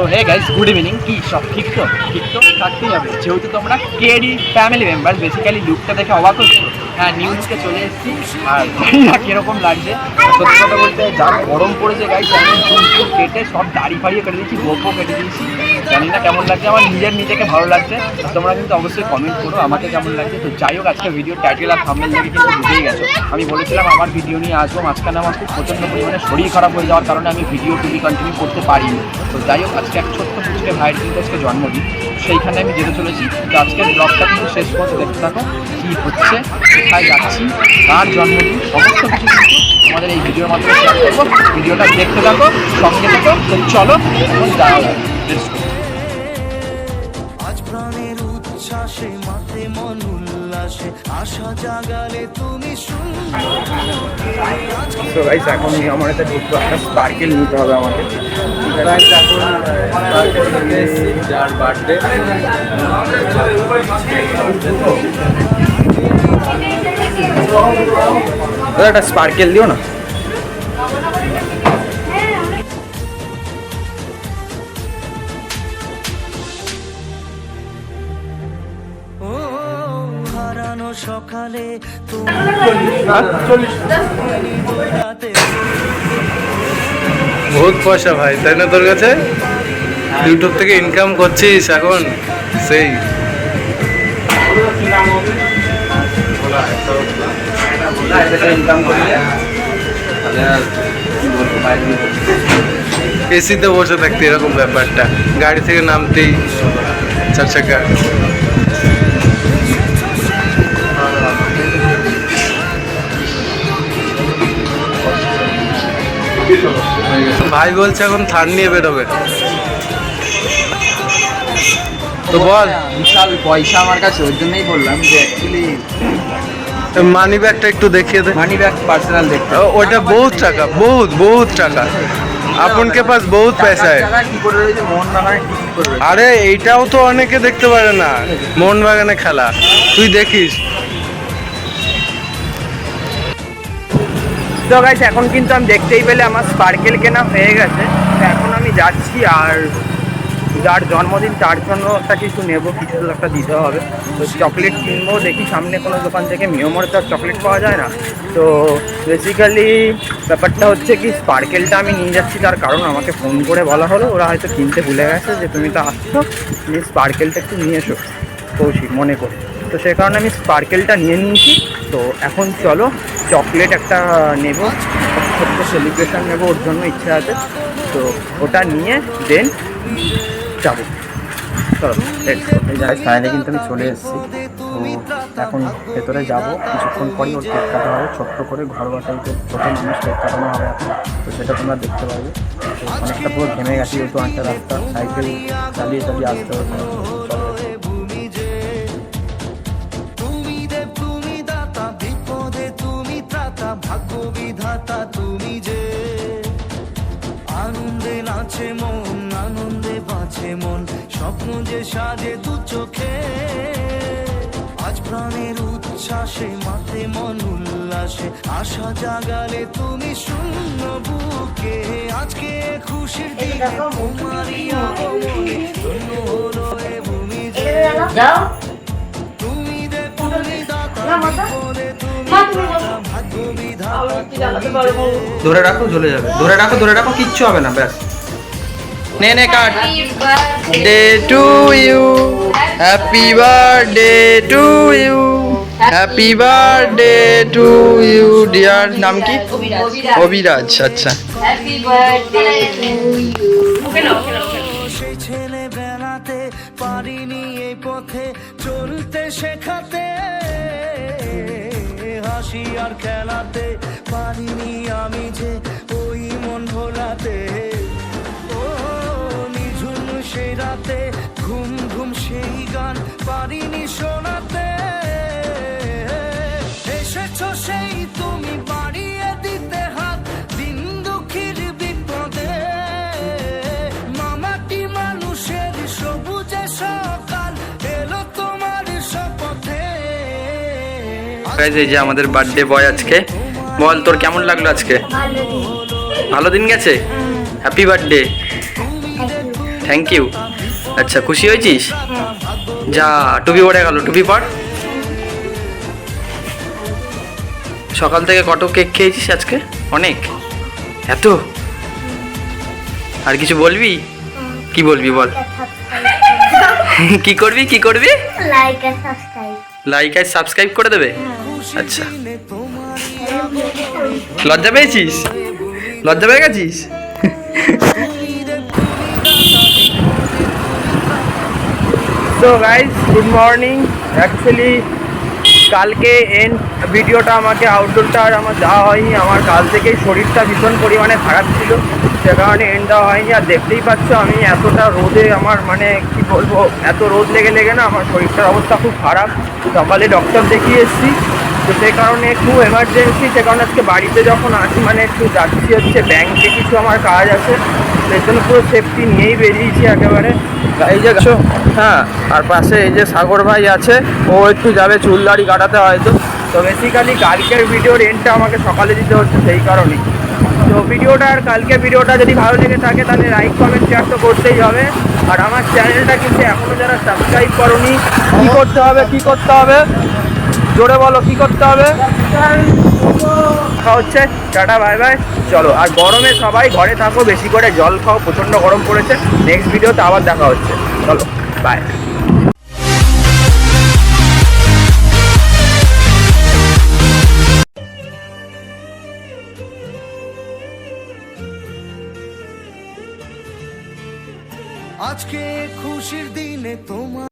তো hey guys good evening কি সব ঠিক তো? ঠিক তো? থাকতেই হবে। যেহেতু তোমরা কেডি ফ্যামিলি মেম্বার বেসিক্যালি লুকটা দেখে অবাক হচ্ছো। হ্যাঁ নিউ লুকে চলে এসেছি। আর না, কীরকম লাগছে? সত্যি কথা বলতে, যা গরম পড়েছে গাইস আমি চুল কেটে সব দাড়ি ফাড়িয়ে কেটে দিয়েছি, গোপও কেটে দিয়েছি। জানি না কেমন লাগছে, আমার নিজের নিজেকে ভালো লাগছে। তোমরা কিন্তু অবশ্যই কমেন্ট করো, আমাকে কেমন লাগছে। তো যাই হোক, আজকে ভিডিও টাইটেল আর থাম্বনেল দেখে কিন্তু বুঝেই গেছো। আমি বলেছিলাম আমার ভিডিও নিয়ে আসব। মাঝখানে আমার খুব প্রচণ্ড পরিমাণে শরীর খারাপ হয়ে যাওয়ার কারণে আমি ভিডিও টুবি কন্টিনিউ করতে পারিনি। তো যাই হোক, আজকে এক ছোট্ট পুচকে ভাইয়ের কিন্তু আজকে জন্মদিন। সেইখানে আমি যেতে চলেছি। তো আজকের ব্লগটা কিন্তু শেষ পর্যন্ত দেখতে থাকো। কী হচ্ছে কোথায় যাচ্ছি কার জন্মদিন সমস্ত কিছু কিন্তু আমাদের এই ভিডিওর মাধ্যমে শেয়ার করব। ভিডিওটা দেখতে থাকো সঙ্গে থাকো। তো চলো এখন যাওয়া যাক। আজ প্রাণের উচ্ছ্বাসে মাঠে মন উল্লাসে আশা জাগালে তুমি তো গাইস এখন আমার একটা ঢুকবো একটা স্পার্কেল নিতে হবে আমাকে। যার বার্থডে একটা স্পার্কেল দিও না। ও হারানো সকালে রাতে বহুত পয়সা ভাই, তাই না তোর কাছে? ইউটিউব থেকে ইনকাম করছিস এখন? সেই। এসিতে বসে থাকতে এরকম ব্যাপারটা। গাড়ি থেকে নামতেই চার চাকা। ভাই বলছে এখন থার্ড নিয়ে বেরোবে। তো বল। বিশাল পয়সা আমার কাছে ওর জন্যই বললাম যে অ্যাকচুয়ালি মানি ব্যাগটা একটু দেখিয়ে দে। মানি ব্যাগ পার্সোনাল দেখতে ওইটা বহুত টাকা বহুত বহুত টাকা। আপনকে পাস বহুত পয়সা। আছে কি করে রইছে হ্যায় আরে এইটাও তো অনেকে দেখতে পারে না মোহনবাগানে খেলা। তুই দেখিস তো গাইস এখন কিন্তু আমি দেখতেই পেলে আমার স্পার্কেল কেনা হয়ে গেছে। এখন আমি যাচ্ছি আর যার জন্মদিন তার জন্য একটা কিছু নেব, কিছু একটা দিতে হবে। তো চকলেট কিনবো, দেখি সামনে কোনো দোকান থেকে মিয়মর তো চকলেট পাওয়া যায় না। তো বেসিক্যালি ব্যাপারটা হচ্ছে কি স্পার্কেলটা আমি নিয়ে যাচ্ছি, তার কারণ আমাকে ফোন করে বলা হলো। ওরা হয়তো কিনতে ভুলে গেছে যে তুমি তো আসছো, তুমি স্পার্কেলটা একটু নিয়ে এসো। কৌশিক, মনে করে। তো সে কারণে আমি স্পার্কেলটা নিয়ে নিয়েছি। তো এখন চলো, চকলেট একটা নেব। ছোট্ট সেলিব্রেশন নেব, ওর জন্য ইচ্ছা আছে। তো ওটা নিয়ে দেন যাব। চলো যাই ফাইনালি কিন্তু আমি চলে এসেছি। তো এখন ভেতরে যাব। কিছুক্ষণ পরই ওর কেক কাটা হবে। ছোট্ট করে ঘরোয়া টাইপের ছোটো মানুষ কেক কাটানো হবে এখন। তো সেটা তোমরা দেখতে পাবে। অনেকটা পুরো ঘেমে গেছি, যেহেতু অনেকটা রাস্তা সাইকেল চালিয়ে চালিয়ে আসতে হবে। যে সাজে দু চোখে। আজ প্রাণের উচ্ছ্বাসে মাঠে মন উল্লাসে। আশা জাগালে তুমি শূন্য বুকে। আজকে খুশির ধন্য হলো এ ভূমি তুমি দে তুমি দাতা পারব? ধরে রাখো জ্বলে যাবে। ধরে রাখো ধরে রাখো কিচ্ছু হবে না ব্যাস। নে নে cut day to you happy birthday to you happy birthday to you dear নাম কি? অবিরাজ আচ্ছা। Happy birthday to you okay now okay নাও সেই ছেলে পারিনি এই পথে চলতে শেখাতে হাসি আর খেলাতে পারিনি আমি যে পারিনি শোনাতে। এসেছ সেই তুমি বাড়িয়ে দিতে হাত দিন দুঃখীর বিপদে। মামাটি মানুষের সবুজে সকাল এলো তোমার শপথে। এই যে আমাদের বার্থডে বয় আজকে। বল তোর কেমন লাগল আজকে? ভালো দিন গেছে? হ্যাপি বার্থডে থ্যাংক ইউ আচ্ছা খুশি হয়েছিস? যা টুপি পরে গেল টুপি পর। সকাল থেকে কত কেক খেয়েছিস আজকে? অনেক? এত? আর কিছু বলবি? কি বলবি বল? কি করবি কি করবি? লাইক আর সাবস্ক্রাইব লাইক আর সাবস্ক্রাইব করে দেবে? আচ্ছা। লজ্জা পেয়েছিস? লজ্জা পেয়ে গেছিস? So guys good morning actually কালকে এন ভিডিওটা আমাকে আউটডোরটা আর আমার যাওয়া হয়নি। আমার কাল থেকেই শরীরটা ভীষণ পরিমাণে খারাপ ছিল। সে কারণে এন্ড দেওয়া হয়নি। আর দেখতেই পাচ্ছ, আমি এতটা রোদে আমার মানে কি বলব, এত রোদ লেগে লেগে না, আমার শরীরটার অবস্থা খুব খারাপ। সকালে ডক্টর দেখিয়ে এসেছি। তো সেই কারণে একটু এমার্জেন্সি সে কারণে আজকে বাড়িতে যখন আসি মানে একটু যাচ্ছি হচ্ছে ব্যাংকে কিছু আমার কাজ আছে এর জন্য পুরো সেফটি নিয়েই বেরিয়েছি একেবারে। এই যে হ্যাঁ আর পাশে এই যে সাগর ভাই আছে, ও একটু যাবে চুল দাড়ি কাটাতে হয়তো। তো বেসিক্যালি কালকের ভিডিওর এন্ডটা আমাকে সকালে দিতে হচ্ছে, সেই কারণেই তো ভিডিওটা আর কালকে ভিডিওটা যদি ভালো লেগে থাকে, তাহলে লাইক কমেন্ট শেয়ার তো করতেই হবে। আর আমার চ্যানেলটা কিন্তু এখনও যারা সাবস্ক্রাইব করনি, কী করতে হবে, কী করতে হবে? জোরে বলো, কী করতে হবে? দেখা হচ্ছে, টাটা, বাই বাই। চলো, আর গরমে সবাই ঘরে থাকো, বেশি করে জল খাও, প্রচণ্ড গরম পড়েছে। নেক্সট ভিডিওতে আবার দেখা হচ্ছে। চলো বাই আজকে খুশির দিনে তোমার